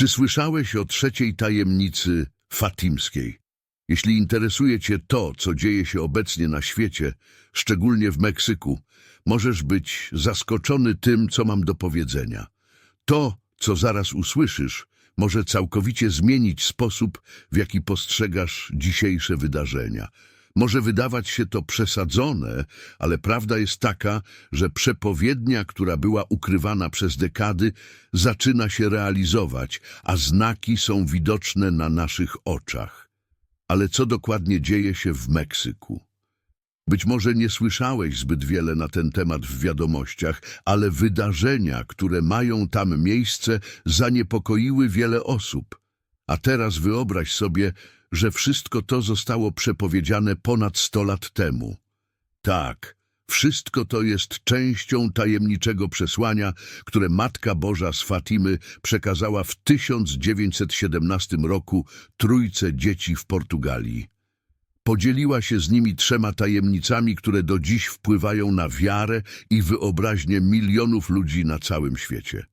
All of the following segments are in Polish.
Czy słyszałeś o trzeciej tajemnicy fatimskiej? Jeśli interesuje Cię to, co dzieje się obecnie na świecie, szczególnie w Meksyku, możesz być zaskoczony tym, co mam do powiedzenia. To, co zaraz usłyszysz, może całkowicie zmienić sposób, w jaki postrzegasz dzisiejsze wydarzenia. Może wydawać się to przesadzone, ale prawda jest taka, że przepowiednia, która była ukrywana przez dekady, zaczyna się realizować, a znaki są widoczne na naszych oczach. Ale co dokładnie dzieje się w Meksyku? Być może nie słyszałeś zbyt wiele na ten temat w wiadomościach, ale wydarzenia, które mają tam miejsce, zaniepokoiły wiele osób. A teraz wyobraź sobie, że wszystko to zostało przepowiedziane ponad 100 lat temu. Tak, wszystko to jest częścią tajemniczego przesłania, które Matka Boża z Fatimy przekazała w 1917 roku trójce dzieci w Portugalii. Podzieliła się z nimi trzema tajemnicami, które do dziś wpływają na wiarę i wyobraźnię milionów ludzi na całym świecie.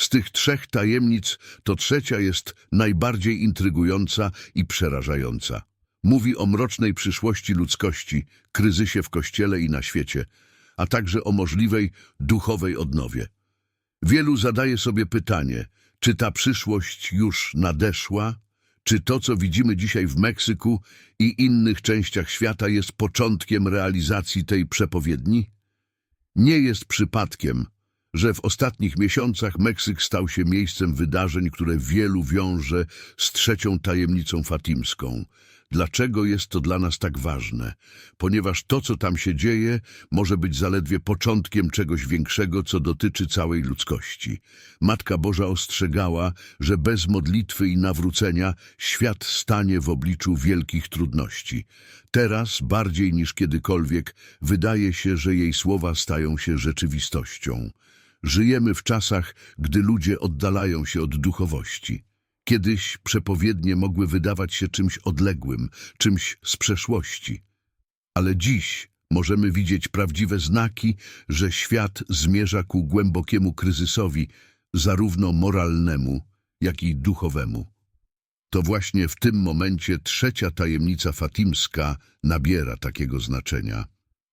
Z tych trzech tajemnic to trzecia jest najbardziej intrygująca i przerażająca. Mówi o mrocznej przyszłości ludzkości, kryzysie w Kościele i na świecie, a także o możliwej duchowej odnowie. Wielu zadaje sobie pytanie, czy ta przyszłość już nadeszła? Czy to, co widzimy dzisiaj w Meksyku i innych częściach świata jest początkiem realizacji tej przepowiedni? Nie jest przypadkiem, że w ostatnich miesiącach Meksyk stał się miejscem wydarzeń, które wielu wiąże z trzecią tajemnicą fatimską. Dlaczego jest to dla nas tak ważne? Ponieważ to, co tam się dzieje, może być zaledwie początkiem czegoś większego, co dotyczy całej ludzkości. Matka Boża ostrzegała, że bez modlitwy i nawrócenia świat stanie w obliczu wielkich trudności. Teraz, bardziej niż kiedykolwiek, wydaje się, że jej słowa stają się rzeczywistością. Żyjemy w czasach, gdy ludzie oddalają się od duchowości. Kiedyś przepowiednie mogły wydawać się czymś odległym, czymś z przeszłości. Ale dziś możemy widzieć prawdziwe znaki, że świat zmierza ku głębokiemu kryzysowi, zarówno moralnemu, jak i duchowemu. To właśnie w tym momencie trzecia tajemnica fatimska nabiera takiego znaczenia.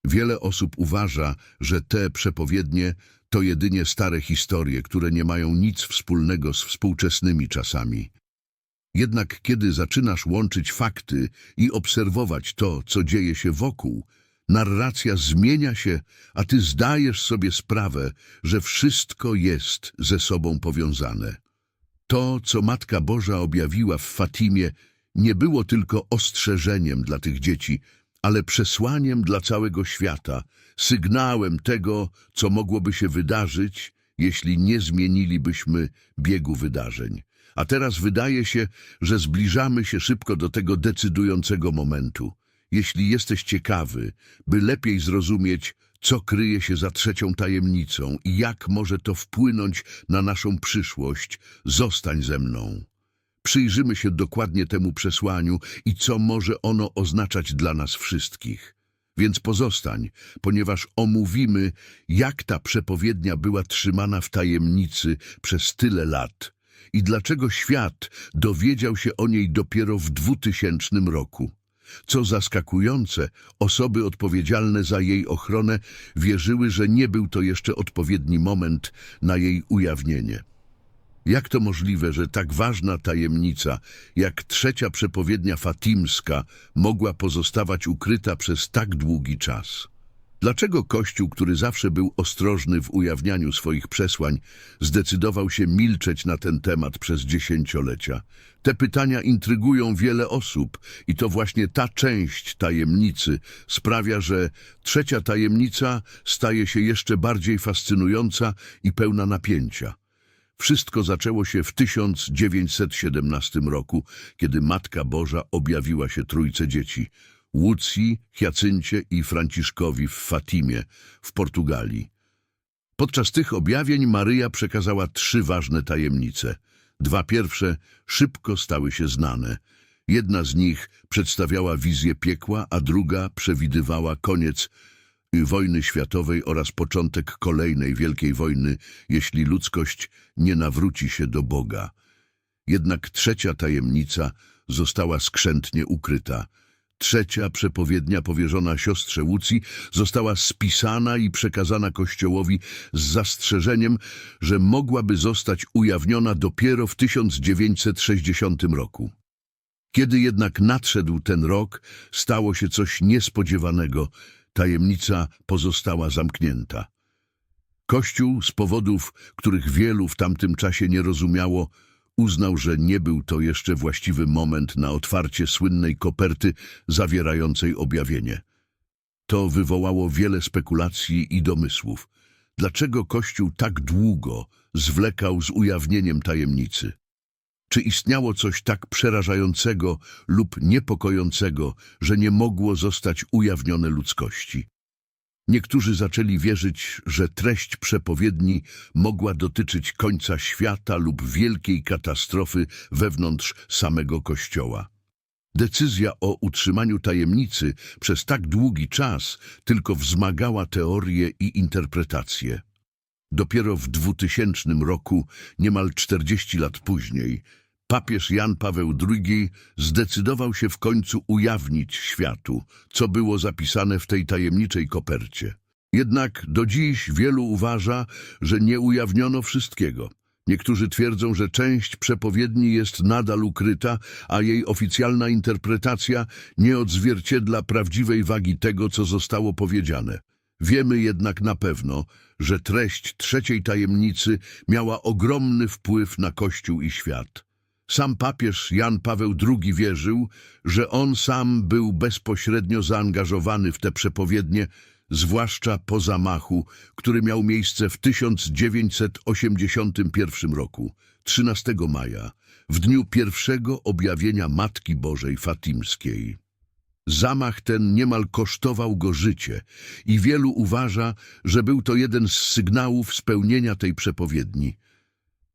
Wiele osób uważa, że te przepowiednie to jedynie stare historie, które nie mają nic wspólnego z współczesnymi czasami. Jednak kiedy zaczynasz łączyć fakty i obserwować to, co dzieje się wokół, narracja zmienia się, a ty zdajesz sobie sprawę, że wszystko jest ze sobą powiązane. To, co Matka Boża objawiła w Fatimie, nie było tylko ostrzeżeniem dla tych dzieci, ale przesłaniem dla całego świata, sygnałem tego, co mogłoby się wydarzyć, jeśli nie zmienilibyśmy biegu wydarzeń. A teraz wydaje się, że zbliżamy się szybko do tego decydującego momentu. Jeśli jesteś ciekawy, by lepiej zrozumieć, co kryje się za trzecią tajemnicą i jak może to wpłynąć na naszą przyszłość, zostań ze mną. Przyjrzymy się dokładnie temu przesłaniu i co może ono oznaczać dla nas wszystkich. Więc pozostań, ponieważ omówimy, jak ta przepowiednia była trzymana w tajemnicy przez tyle lat i dlaczego świat dowiedział się o niej dopiero w 2000 roku. Co zaskakujące, osoby odpowiedzialne za jej ochronę wierzyły, że nie był to jeszcze odpowiedni moment na jej ujawnienie. Jak to możliwe, że tak ważna tajemnica, jak trzecia przepowiednia fatimska, mogła pozostawać ukryta przez tak długi czas? Dlaczego Kościół, który zawsze był ostrożny w ujawnianiu swoich przesłań, zdecydował się milczeć na ten temat przez dziesięciolecia? Te pytania intrygują wiele osób i to właśnie ta część tajemnicy sprawia, że trzecia tajemnica staje się jeszcze bardziej fascynująca i pełna napięcia. Wszystko zaczęło się w 1917 roku, kiedy Matka Boża objawiła się trójce dzieci – Łucji, Hiacyncie i Franciszkowi w Fatimie w Portugalii. Podczas tych objawień Maryja przekazała trzy ważne tajemnice. Dwa pierwsze szybko stały się znane. Jedna z nich przedstawiała wizję piekła, a druga przewidywała koniec wojny światowej oraz początek kolejnej wielkiej wojny, jeśli ludzkość nie nawróci się do Boga. Jednak trzecia tajemnica została skrzętnie ukryta. Trzecia przepowiednia powierzona siostrze Łucji została spisana i przekazana Kościołowi z zastrzeżeniem, że mogłaby zostać ujawniona dopiero w 1960 roku. Kiedy jednak nadszedł ten rok, stało się coś niespodziewanego. Tajemnica pozostała zamknięta. Kościół z powodów, których wielu w tamtym czasie nie rozumiało, uznał, że nie był to jeszcze właściwy moment na otwarcie słynnej koperty zawierającej objawienie. To wywołało wiele spekulacji i domysłów. Dlaczego Kościół tak długo zwlekał z ujawnieniem tajemnicy? Czy istniało coś tak przerażającego lub niepokojącego, że nie mogło zostać ujawnione ludzkości? Niektórzy zaczęli wierzyć, że treść przepowiedni mogła dotyczyć końca świata lub wielkiej katastrofy wewnątrz samego Kościoła. Decyzja o utrzymaniu tajemnicy przez tak długi czas tylko wzmagała teorie i interpretacje. Dopiero w 2000 roku, niemal 40 lat później, papież Jan Paweł II zdecydował się w końcu ujawnić światu, co było zapisane w tej tajemniczej kopercie. Jednak do dziś wielu uważa, że nie ujawniono wszystkiego. Niektórzy twierdzą, że część przepowiedni jest nadal ukryta, a jej oficjalna interpretacja nie odzwierciedla prawdziwej wagi tego, co zostało powiedziane. Wiemy jednak na pewno, że treść trzeciej tajemnicy miała ogromny wpływ na Kościół i świat. Sam papież Jan Paweł II wierzył, że on sam był bezpośrednio zaangażowany w te przepowiednie, zwłaszcza po zamachu, który miał miejsce w 1981 roku, 13 maja, w dniu pierwszego objawienia Matki Bożej Fatimskiej. Zamach ten niemal kosztował go życie i wielu uważa, że był to jeden z sygnałów spełnienia tej przepowiedni.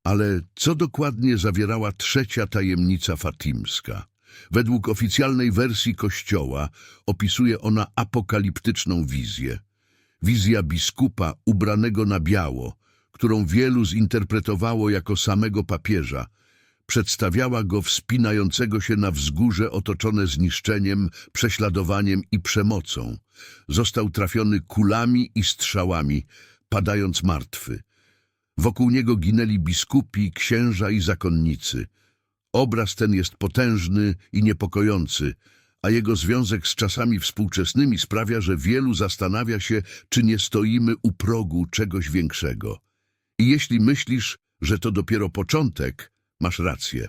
Ale co dokładnie zawierała trzecia tajemnica fatimska? Według oficjalnej wersji Kościoła opisuje ona apokaliptyczną wizję. Wizja biskupa ubranego na biało, którą wielu zinterpretowało jako samego papieża, przedstawiała go wspinającego się na wzgórze otoczone zniszczeniem, prześladowaniem i przemocą. Został trafiony kulami i strzałami, padając martwy. Wokół niego ginęli biskupi, księża i zakonnicy. Obraz ten jest potężny i niepokojący, a jego związek z czasami współczesnymi sprawia, że wielu zastanawia się, czy nie stoimy u progu czegoś większego. I jeśli myślisz, że to dopiero początek, masz rację.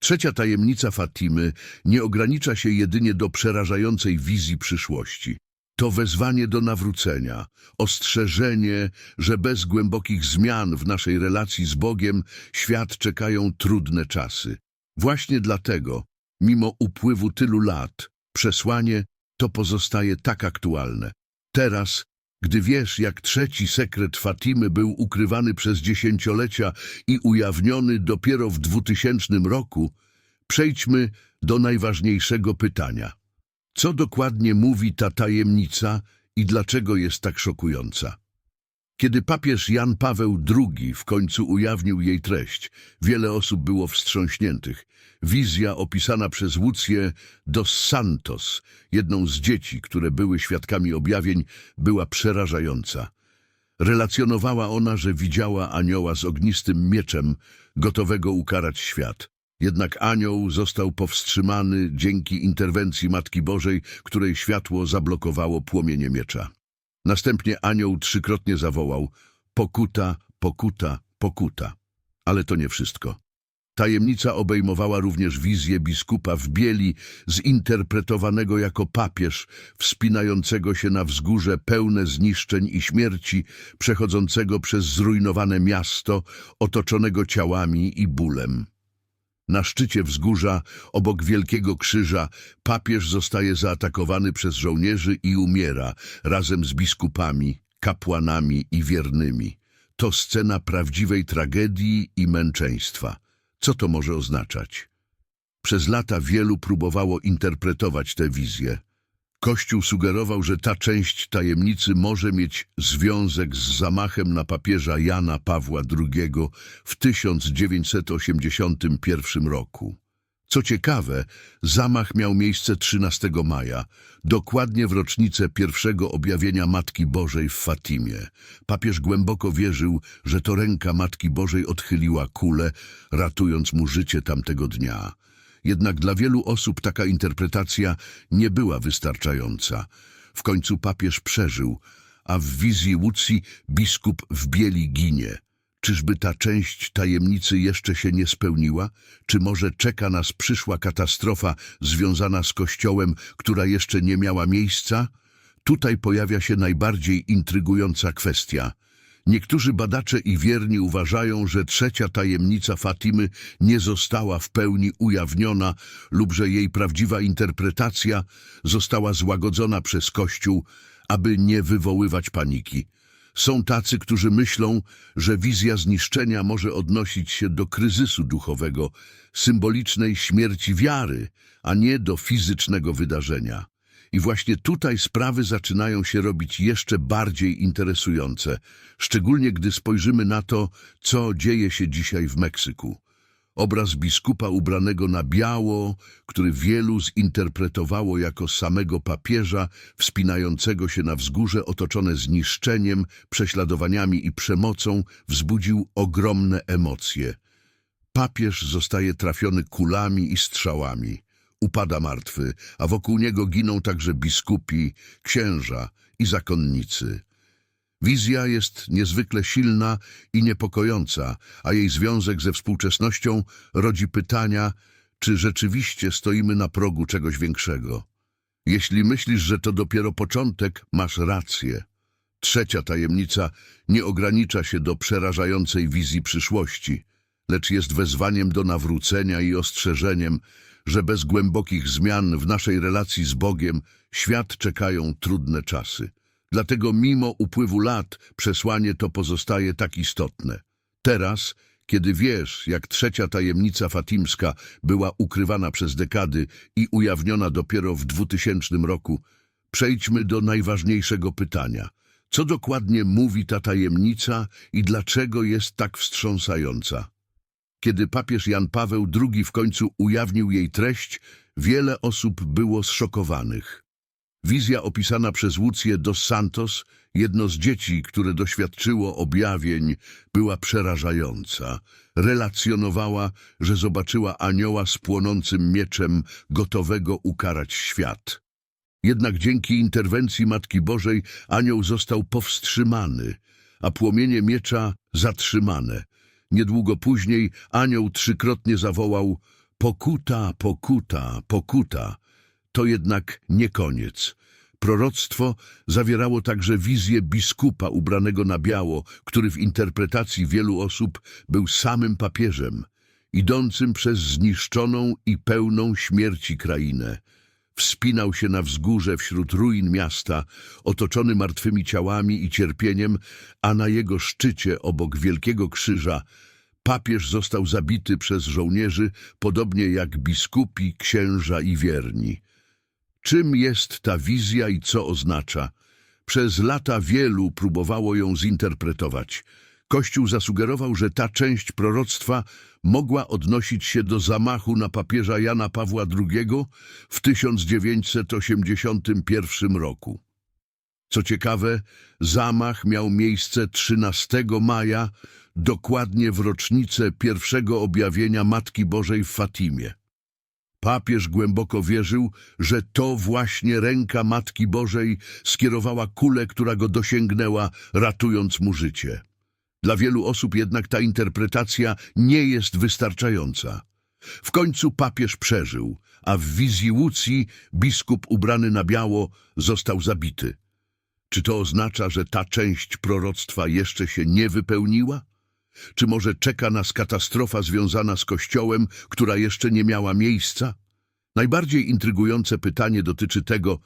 Trzecia tajemnica Fatimy nie ogranicza się jedynie do przerażającej wizji przyszłości. To wezwanie do nawrócenia, ostrzeżenie, że bez głębokich zmian w naszej relacji z Bogiem świat czekają trudne czasy. Właśnie dlatego, mimo upływu tylu lat, przesłanie to pozostaje tak aktualne. Teraz, gdy wiesz, jak trzeci sekret Fatimy był ukrywany przez dziesięciolecia i ujawniony dopiero w 2000 roku, przejdźmy do najważniejszego pytania. Co dokładnie mówi ta tajemnica i dlaczego jest tak szokująca? Kiedy papież Jan Paweł II w końcu ujawnił jej treść, wiele osób było wstrząśniętych. Wizja opisana przez Łucję dos Santos, jedną z dzieci, które były świadkami objawień, była przerażająca. Relacjonowała ona, że widziała anioła z ognistym mieczem, gotowego ukarać świat. Jednak anioł został powstrzymany dzięki interwencji Matki Bożej, której światło zablokowało płomienie miecza. Następnie anioł trzykrotnie zawołał pokuta, pokuta, pokuta. Ale to nie wszystko. Tajemnica obejmowała również wizję biskupa w bieli, zinterpretowanego jako papież, wspinającego się na wzgórze pełne zniszczeń i śmierci, przechodzącego przez zrujnowane miasto, otoczonego ciałami i bólem. Na szczycie wzgórza, obok Wielkiego Krzyża, papież zostaje zaatakowany przez żołnierzy i umiera razem z biskupami, kapłanami i wiernymi. To scena prawdziwej tragedii i męczeństwa. Co to może oznaczać? Przez lata wielu próbowało interpretować tę wizję. Kościół sugerował, że ta część tajemnicy może mieć związek z zamachem na papieża Jana Pawła II w 1981 roku. Co ciekawe, zamach miał miejsce 13 maja, dokładnie w rocznicę pierwszego objawienia Matki Bożej w Fatimie. Papież głęboko wierzył, że to ręka Matki Bożej odchyliła kulę, ratując mu życie tamtego dnia. Jednak dla wielu osób taka interpretacja nie była wystarczająca. W końcu papież przeżył, a w wizji Łucji biskup w bieli ginie. Czyżby ta część tajemnicy jeszcze się nie spełniła? Czy może czeka nas przyszła katastrofa związana z Kościołem, która jeszcze nie miała miejsca? Tutaj pojawia się najbardziej intrygująca kwestia. Niektórzy badacze i wierni uważają, że trzecia tajemnica Fatimy nie została w pełni ujawniona lub że jej prawdziwa interpretacja została złagodzona przez Kościół, aby nie wywoływać paniki. Są tacy, którzy myślą, że wizja zniszczenia może odnosić się do kryzysu duchowego, symbolicznej śmierci wiary, a nie do fizycznego wydarzenia. I właśnie tutaj sprawy zaczynają się robić jeszcze bardziej interesujące, szczególnie gdy spojrzymy na to, co dzieje się dzisiaj w Meksyku. Obraz biskupa ubranego na biało, który wielu zinterpretowało jako samego papieża, wspinającego się na wzgórze otoczone zniszczeniem, prześladowaniami i przemocą, wzbudził ogromne emocje. Papież zostaje trafiony kulami i strzałami. Upada martwy, a wokół niego giną także biskupi, księża i zakonnicy. Wizja jest niezwykle silna i niepokojąca, a jej związek ze współczesnością rodzi pytania, czy rzeczywiście stoimy na progu czegoś większego. Jeśli myślisz, że to dopiero początek, masz rację. Trzecia tajemnica nie ogranicza się do przerażającej wizji przyszłości, lecz jest wezwaniem do nawrócenia i ostrzeżeniem, że bez głębokich zmian w naszej relacji z Bogiem świat czekają trudne czasy. Dlatego mimo upływu lat przesłanie to pozostaje tak istotne. Teraz, kiedy wiesz, jak trzecia tajemnica fatimska była ukrywana przez dekady i ujawniona dopiero w 2000 roku, przejdźmy do najważniejszego pytania. Co dokładnie mówi ta tajemnica i dlaczego jest tak wstrząsająca? Kiedy papież Jan Paweł II w końcu ujawnił jej treść, wiele osób było zszokowanych. Wizja opisana przez Łucję dos Santos, jedno z dzieci, które doświadczyło objawień, była przerażająca. Relacjonowała, że zobaczyła anioła z płonącym mieczem, gotowego ukarać świat. Jednak dzięki interwencji Matki Bożej anioł został powstrzymany, a płomienie miecza zatrzymane. Niedługo później anioł trzykrotnie zawołał pokuta, pokuta, pokuta. To jednak nie koniec. Proroctwo zawierało także wizję biskupa ubranego na biało, który w interpretacji wielu osób był samym papieżem, idącym przez zniszczoną i pełną śmierci krainę. Wspinał się na wzgórze wśród ruin miasta, otoczony martwymi ciałami i cierpieniem, a na jego szczycie, obok wielkiego krzyża, papież został zabity przez żołnierzy, podobnie jak biskupi, księża i wierni. Czym jest ta wizja i co oznacza? Przez lata wielu próbowało ją zinterpretować. Kościół zasugerował, że ta część proroctwa mogła odnosić się do zamachu na papieża Jana Pawła II w 1981 roku. Co ciekawe, zamach miał miejsce 13 maja, dokładnie w rocznicę pierwszego objawienia Matki Bożej w Fatimie. Papież głęboko wierzył, że to właśnie ręka Matki Bożej skierowała kulę, która go dosięgnęła, ratując mu życie. Dla wielu osób jednak ta interpretacja nie jest wystarczająca. W końcu papież przeżył, a w wizji Łucji biskup ubrany na biało został zabity. Czy to oznacza, że ta część proroctwa jeszcze się nie wypełniła? Czy może czeka nas katastrofa związana z Kościołem, która jeszcze nie miała miejsca? Najbardziej intrygujące pytanie dotyczy tego,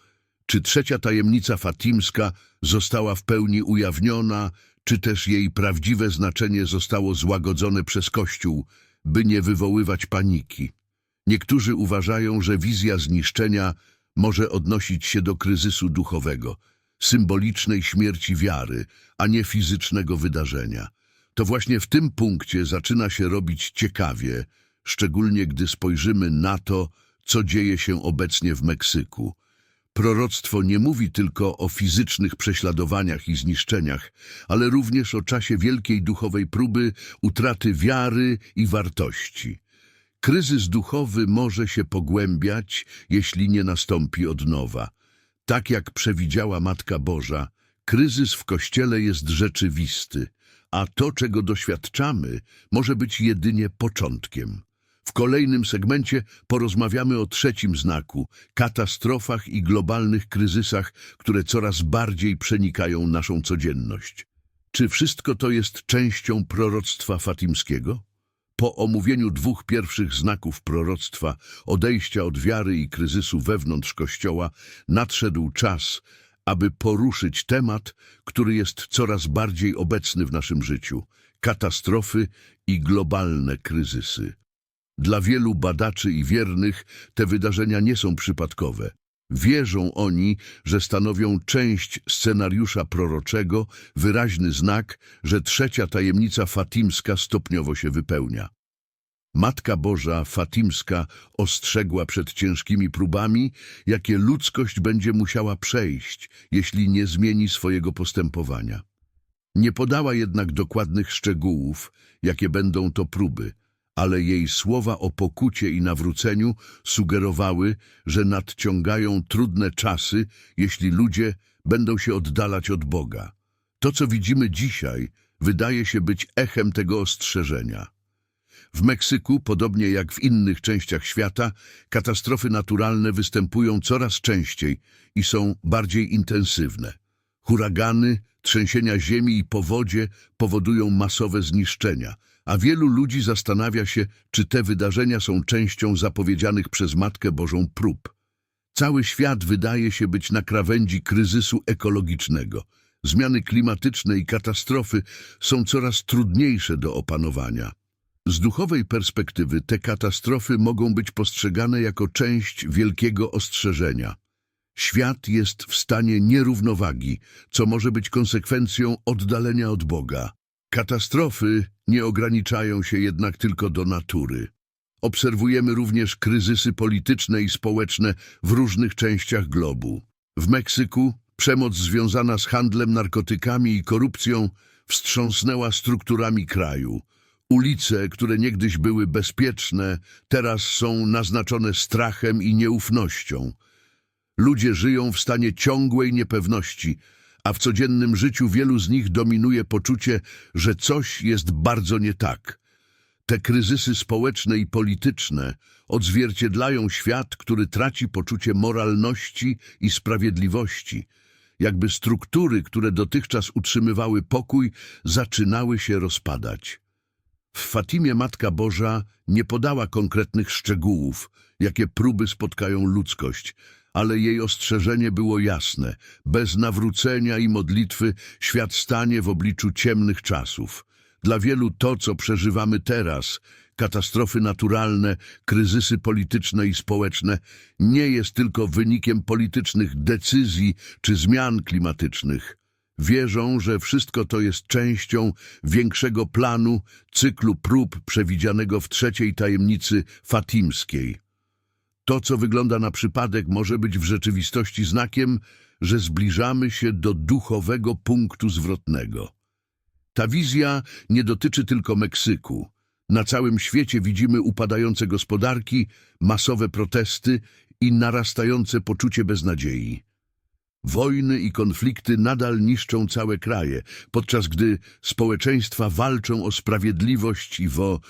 czy trzecia tajemnica fatimska została w pełni ujawniona, czy też jej prawdziwe znaczenie zostało złagodzone przez Kościół, by nie wywoływać paniki. Niektórzy uważają, że wizja zniszczenia może odnosić się do kryzysu duchowego, symbolicznej śmierci wiary, a nie fizycznego wydarzenia. To właśnie w tym punkcie zaczyna się robić ciekawie, szczególnie gdy spojrzymy na to, co dzieje się obecnie w Meksyku. Proroctwo nie mówi tylko o fizycznych prześladowaniach i zniszczeniach, ale również o czasie wielkiej duchowej próby, utraty wiary i wartości. Kryzys duchowy może się pogłębiać, jeśli nie nastąpi od nowa. Tak jak przewidziała Matka Boża, kryzys w Kościele jest rzeczywisty, a to, czego doświadczamy, może być jedynie początkiem. W kolejnym segmencie porozmawiamy o trzecim znaku katastrofach i globalnych kryzysach, które coraz bardziej przenikają naszą codzienność. Czy wszystko to jest częścią proroctwa fatimskiego? Po omówieniu dwóch pierwszych znaków proroctwa, odejścia od wiary i kryzysu wewnątrz Kościoła, nadszedł czas, aby poruszyć temat, który jest coraz bardziej obecny w naszym życiu katastrofy i globalne kryzysy. Dla wielu badaczy i wiernych te wydarzenia nie są przypadkowe. Wierzą oni, że stanowią część scenariusza proroczego, wyraźny znak, że trzecia tajemnica fatimska stopniowo się wypełnia. Matka Boża Fatimska ostrzegła przed ciężkimi próbami, jakie ludzkość będzie musiała przejść, jeśli nie zmieni swojego postępowania. Nie podała jednak dokładnych szczegółów, jakie będą to próby, ale jej słowa o pokucie i nawróceniu sugerowały, że nadciągają trudne czasy, jeśli ludzie będą się oddalać od Boga. To, co widzimy dzisiaj, wydaje się być echem tego ostrzeżenia. W Meksyku, podobnie jak w innych częściach świata, katastrofy naturalne występują coraz częściej i są bardziej intensywne. Huragany, trzęsienia ziemi i powodzie powodują masowe zniszczenia, a wielu ludzi zastanawia się, czy te wydarzenia są częścią zapowiedzianych przez Matkę Bożą prób. Cały świat wydaje się być na krawędzi kryzysu ekologicznego. Zmiany klimatyczne i katastrofy są coraz trudniejsze do opanowania. Z duchowej perspektywy te katastrofy mogą być postrzegane jako część wielkiego ostrzeżenia. Świat jest w stanie nierównowagi, co może być konsekwencją oddalenia od Boga. Katastrofy nie ograniczają się jednak tylko do natury. Obserwujemy również kryzysy polityczne i społeczne w różnych częściach globu. W Meksyku przemoc związana z handlem narkotykami i korupcją wstrząsnęła strukturami kraju. Ulice, które niegdyś były bezpieczne, teraz są naznaczone strachem i nieufnością. Ludzie żyją w stanie ciągłej niepewności, a w codziennym życiu wielu z nich dominuje poczucie, że coś jest bardzo nie tak. Te kryzysy społeczne i polityczne odzwierciedlają świat, który traci poczucie moralności i sprawiedliwości, jakby struktury, które dotychczas utrzymywały pokój, zaczynały się rozpadać. W Fatimie Matka Boża nie podała konkretnych szczegółów, jakie próby spotkają ludzkość, ale jej ostrzeżenie było jasne. Bez nawrócenia i modlitwy świat stanie w obliczu ciemnych czasów. Dla wielu to, co przeżywamy teraz, katastrofy naturalne, kryzysy polityczne i społeczne, nie jest tylko wynikiem politycznych decyzji czy zmian klimatycznych. Wierzą, że wszystko to jest częścią większego planu, cyklu prób przewidzianego w trzeciej tajemnicy fatimskiej. To, co wygląda na przypadek, może być w rzeczywistości znakiem, że zbliżamy się do duchowego punktu zwrotnego. Ta wizja nie dotyczy tylko Meksyku. Na całym świecie widzimy upadające gospodarki, masowe protesty i narastające poczucie beznadziei. Wojny i konflikty nadal niszczą całe kraje, podczas gdy społeczeństwa walczą o sprawiedliwość i wo